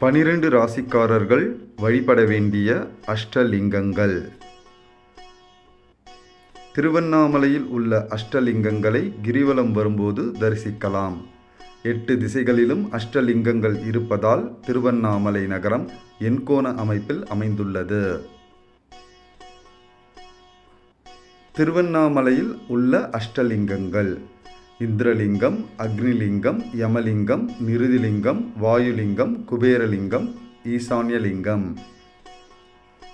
பனிரெண்டு ராசிக்காரர்கள் வழிபட வேண்டிய அஷ்டலிங்கங்கள். திருவண்ணாமலையில் உள்ள அஷ்டலிங்கங்களை கிரிவலம் வரும்போது தரிசிக்கலாம். எட்டு திசைகளிலும் அஷ்டலிங்கங்கள் இருப்பதால் திருவண்ணாமலை நகரம் எண்கோண அமைப்பில் அமைந்துள்ளது. திருவண்ணாமலையில் உள்ள அஷ்டலிங்கங்கள். இந்திரலிங்கம் அக்னிலிங்கம் யமலிங்கம் நிருதிலிங்கம் வாயுலிங்கம் குபேரலிங்கம் ஈசான்யலிங்கம்.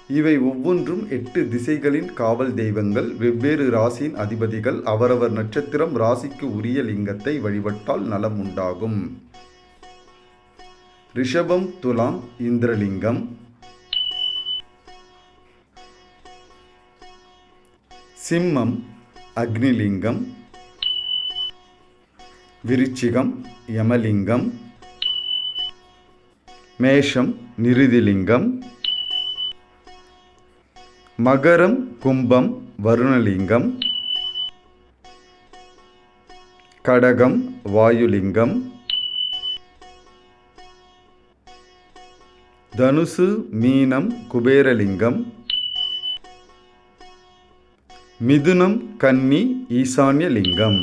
இவை ஒவ்வொன்றும் எட்டு திசைகளின் காவல் தெய்வங்கள். வெவ்வேறு ராசியின் அதிபதிகள் அவரவர் நட்சத்திரம் ராசிக்கு உரிய லிங்கத்தை வழிபட்டால் நலம் உண்டாகும். ரிஷபம் துலாம் இந்திரலிங்கம். சிம்மம் அக்னிலிங்கம். விருச்சிகம் யமலிங்கம் மேஷம் நிருதிலிங்கம் மகரம் கும்பம் வருணலிங்கம் கடகம் வாயுலிங்கம் தனுசு மீனம் குபேரலிங்கம் மிதுனம் கன்னி ஈசான்யலிங்கம்.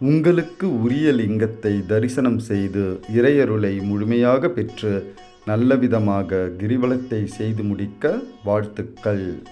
உங்களுக்கு உரிய லிங்கத்தை தரிசனம் செய்து இறையருளை முழுமையாக பெற்று நல்லவிதமாக கிரிவலத்தை செய்து முடிக்க வாழ்த்துக்கள்.